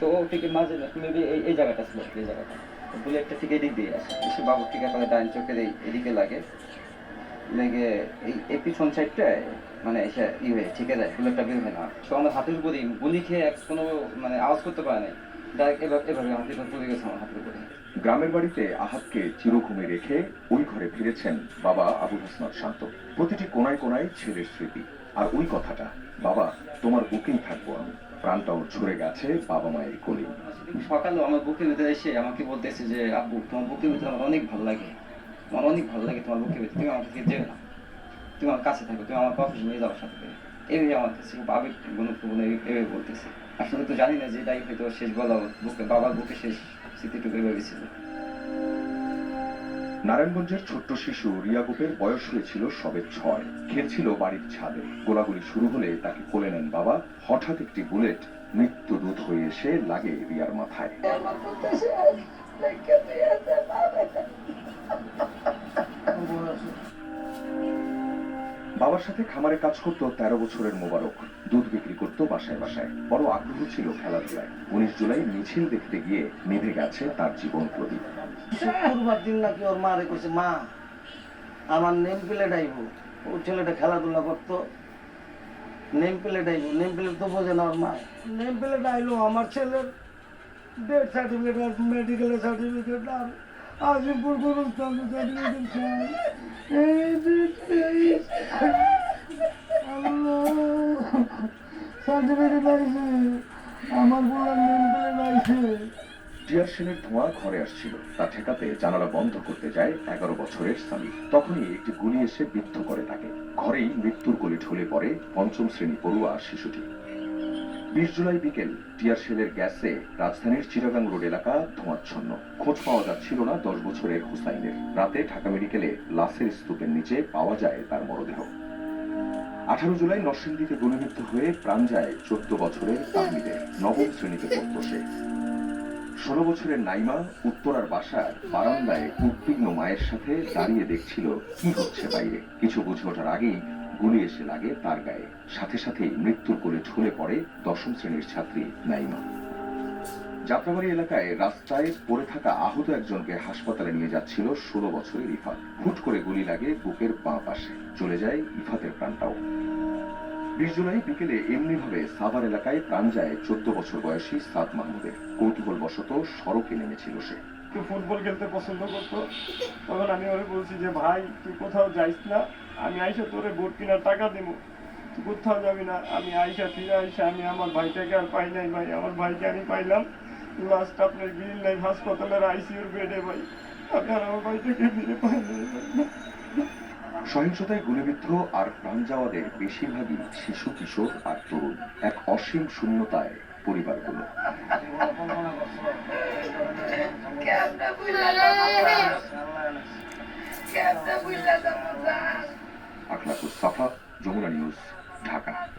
তো ও ঠিক মাঝে মেবি এই এই জায়গাটা ছিল, এই জায়গাটা। বুলেটটা এদিক দিয়ে আসে এসে বাবু ঠিক এখানে ডাইন চোখের এই, এদিকে লাগে। লেগে এই এই পিছন সাইডটায় মানে এসে ই হয়ে, ঠিকে যায় বুলেটটা বের হয় না আমার হাতের গুলি খেয়ে এক কোনো মানে আওয়াজ করতে পারে নাই। ডাইরেক্ট এভাবে পড়ে গেছে আমার হাতের উপরে। গ্রামের বাড়িতে আহাতকে চিরঘুমে রেখে ওই ঘরে ফিরেছেন বাবা আবুল হাসনাত শান্ত। প্রতিটি কোনায় কোনায় ছেলের স্মৃতি। আর ওই কথাটা, বাবা, তোমার বুকেই থাকব আমি। প্রাণটাও ঝরে গেছে বাবা মায়ের কোলে। সকালে আমার বুকের ভিতরে এসে আমাকে বলতেছে যে, আব্বু, তোমার বুকের ভিতরে আমার অনেক ভালো লাগে। আমার অনেক ভালো লাগে তোমার বুকের ভিতরে তুমি আমাকে যেও না। তুমি আমার কাছে থাকো, তুমি আমার অফিস নিয়ে যাওয়ার সাথে এভাবে আমার কাছে খুব আবেগ এভাবে বলতেছে। আসলে তো জানি না যে এটাই হয়তো শেষ বলা বুকে বাবার বুকে শেষ স্মৃতিটুকু এভাবে ছিল। নারায়ণগঞ্জের ছোট্ট শিশু রিয়া গোপের বয়স হয়েছিল সবে ছয় খেলছিল বাড়ির ছাদে গোলাগুলি শুরু হলে তাকে কোলে নেন বাবা হঠাৎ একটি বুলেট মৃত্যু দূত হয়ে এসে লাগে রিয়ার মাথায় বাবার সাথে খামারে কাজ করত তেরো বছরের মোবারক। দুধ বিক্রি করত বাসায় বাসায়। বড় আগ্রহ ছিল খেলাধুলায়। উনিশ জুলাই মিছিল দেখতে গিয়ে নিভে গেছে তার জীবন প্রদীপ। শুক্রবার দিন নাকি ওর মা রে কইছে মা আমার নেম প্লেট আইব। ও ছেলেটা খেলাধুলা করতো। নেম প্লেট আইব। নেম প্লেট তো বোঝে না ওর মা। নেম প্লেট আইলো আমার ছেলের। ডেথ সার্টিফিকেট আর মেডিকেলের সার্টিফিকেট আর আজিমপুর গুরুস্থান সার্টিফিকেট সার্টিফিকেট আইছে আমার বলার নেম প্লেট আইছে টিয়ার সেলের ধোঁয়া ঘরে আসছিল। তা ঠেকাতে জানালা বন্ধ করতে যায় এগারো বছরের স্বামী তখনই একটি গুলি এসে বিদ্ধ করে তাকে। ঘরেই মৃত্যুর কোলে ঢলে পড়ে পঞ্চম শ্রেণি পড়ুয়া শিশুটি। বিশ জুলাই বিকেল, টিয়ার সেলের গ্যাসে রাজধানীর চিটাগাং রোড এলাকা ধোঁয়াচ্ছন্ন। খোঁজ পাওয়া যাচ্ছিল না দশ বছরের হুসাইনের। রাতে ঢাকা মেডিকেলে লাশের স্তূপের নিচে পাওয়া যায় তার মরদেহ। আঠারো জুলাই নরসিংদীতে গুলিবিদ্ধ হয়ে প্রাণ যায় চোদ্দ বছরের তাহমিদের নবম শ্রেণীতে পড়তো সে ষোলো বছরের নাইমা উত্তরার বাসার বারান্দায় উদ্বিগ্ন মায়ের সাথে দাঁড়িয়ে দেখছিল কি হচ্ছে বাইরে। কিছু বুঝে ওঠার আগেই গুলি এসে লাগে তার গায়ে। সাথে সাথেই মৃত্যুর কোলে ঝুলে পড়ে দশম শ্রেণির ছাত্রী নাইমা। যাত্রাবাড়ি এলাকায় রাস্তায় পড়ে থাকা আহত একজনকে হাসপাতালে নিয়ে যাচ্ছিল ষোলো বছরের ইফাত। হুট করে গুলি লাগে বুকের বাঁ পাশে। চলে যায় ইফাতের প্রাণটাও। বিশ জুলাই বিকেলে এমনিভাবে সাভার এলাকায় প্রাণ যায় চোদ্দ বছর বয়সী সাদ মাহমুদের। কৌতূহল বশত সড়কে নেমেছিল সে। ফুটবল খেলতে পছন্দ করতো। তখন আমি ওরে বলছি যে, ভাই, তুই কোথাও যাইস না? আমি আইসা তোরে বোট কেনার টাকা দেবো তুই কোথাও যাবি না? আমি আইসা ফিরে আইসা আমি আমার ভাইটাকে আর পাই নাই, ভাই। আমার ভাইকে আমি পাইলাম। লাস্ট আপনার গ্রিন লাইফ হাসপাতালের আইসিউর বেডে ভাই। আমি আর আমার ভাইটাকে ফিরে পাই নাই। ভাই। সহিংসতায় গুলিবিদ্ধ আর প্রাণ যাওয়াদের বেশিরভাগই শিশু কিশোর আর তরুণ। এক অসীম শূন্যতায় পরিবারগুলো। আখলাকুস সাফা যমুনা নিউজ ঢাকা।